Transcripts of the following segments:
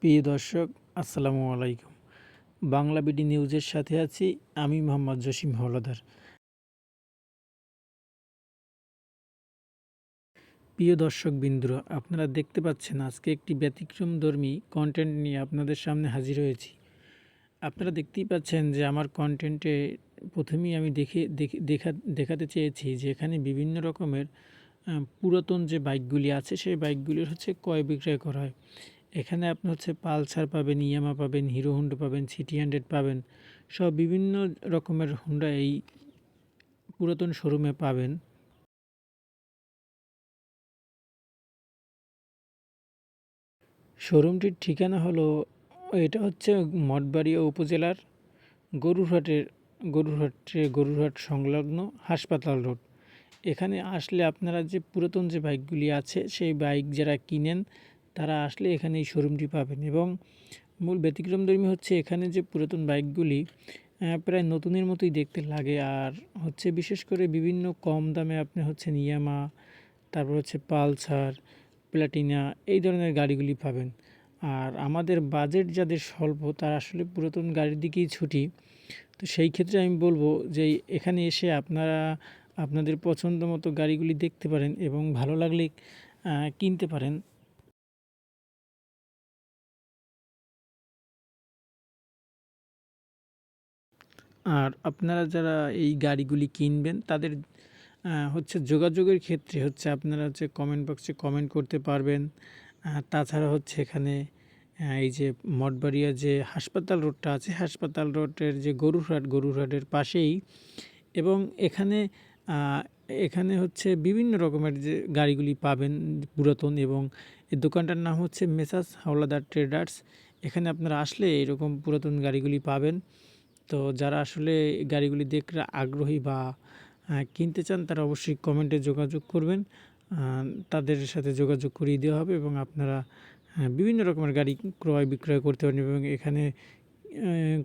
প্রিয় দর্শক, আসসালামু আলাইকুম। বাংলা বিডি নিউজের সাথে আছি আমি মোহাম্মদ জসিম হলদার প্রিয় দর্শক বিন্দুরা, আপনারা দেখতে পাচ্ছেন আজকে একটি ব্যতিক্রমধর্মী কন্টেন্ট নিয়ে আপনাদের সামনে হাজির হয়েছি। আপনারা দেখতেই পাচ্ছেন যে আমার কন্টেন্টে প্রথমেই আমি দেখে, দেখে- দেখা, দেখাতে চেয়েছি যে এখানে বিভিন্ন রকমের পুরাতন যে বাইকগুলি আছে, সেই বাইকগুলির হচ্ছে ক্রয় বিক্রয় করা হয়। এখানে আপনি হচ্ছে পালসার পাবেন, ইয়ামা পাবেন, হিরো হুন্ডা পাবেন, সিটি হান্ড্রেড পাবেন, সব বিভিন্ন রকমের হুন্ডা এই পুরাতন শোরুমে পাবেন। শোরুমটির ঠিকানা হলো, এটা হচ্ছে মঠবাড়িয়া উপজেলার গরুরহাটের, গরুরহাটে গরুরহাট সংলগ্ন হাসপাতাল রোড। এখানে আসলে আপনারা যে পুরাতন যে বাইকগুলি আছে, সেই বাইক যারা কিনেন তারা আসলে এখানে এই শোরুমটি পাবেন এবং মূল ব্যতিক্রমধর্মী হচ্ছে এখানে যে পুরাতন বাইকগুলি প্রায় নতুনের মতোই দেখতে লাগে। আর হচ্ছে বিশেষ করে বিভিন্ন কম দামে আপনি হচ্ছে নিয়ামা তারপর হচ্ছে পালসার প্লাটিনা এই ধরনের গাড়িগুলি পাবেন। আর আমাদের বাজেট যাদের স্বল্প, তারা আসলে পুরাতন গাড়ির দিকেই ছুটি। তো সেই ক্ষেত্রে আমি বলব যে এখানে এসে আপনারা আপনাদের পছন্দ মতো গাড়িগুলি দেখতে পারেন এবং ভালো লাগলে কিনতে পারেন। আর আপনারা যারা এই গাড়িগুলি কিনবেন, তাদের হচ্ছে যোগাযোগের ক্ষেত্রে হচ্ছে আপনারা হচ্ছে কমেন্ট বক্সে কমেন্ট করতে পারবেন। তাছাড়া হচ্ছে এখানে এই যে মঠবাড়িয়া যে হাসপাতাল রোডটা আছে, হাসপাতাল রোডের যে গরুরহাট, গরুরহাটের পাশেই এবং এখানে এখানে হচ্ছে বিভিন্ন রকমের যে গাড়িগুলি পাবেন পুরাতন এবং এই দোকানটার নাম হচ্ছে মেসাস হাওলাদার ট্রেডার্স। এখানে আপনারা আসলে এরকম পুরাতন গাড়িগুলি পাবেন। তো যারা আসলে গাড়িগুলি দেখতে আগ্রহী বা কিনতে চান, তারা অবশ্যই কমেন্টে যোগাযোগ করবেন। তাদের সাথে যোগাযোগ করিয়ে দেওয়া হবে এবং আপনারা বিভিন্ন রকমের গাড়ি ক্রয় বিক্রয় করতে পারেন এবং এখানে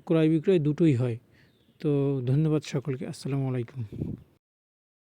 ক্রয় বিক্রয় দুটোই হয়। তো ধন্যবাদ সকলকে। আসসালামু আলাইকুম।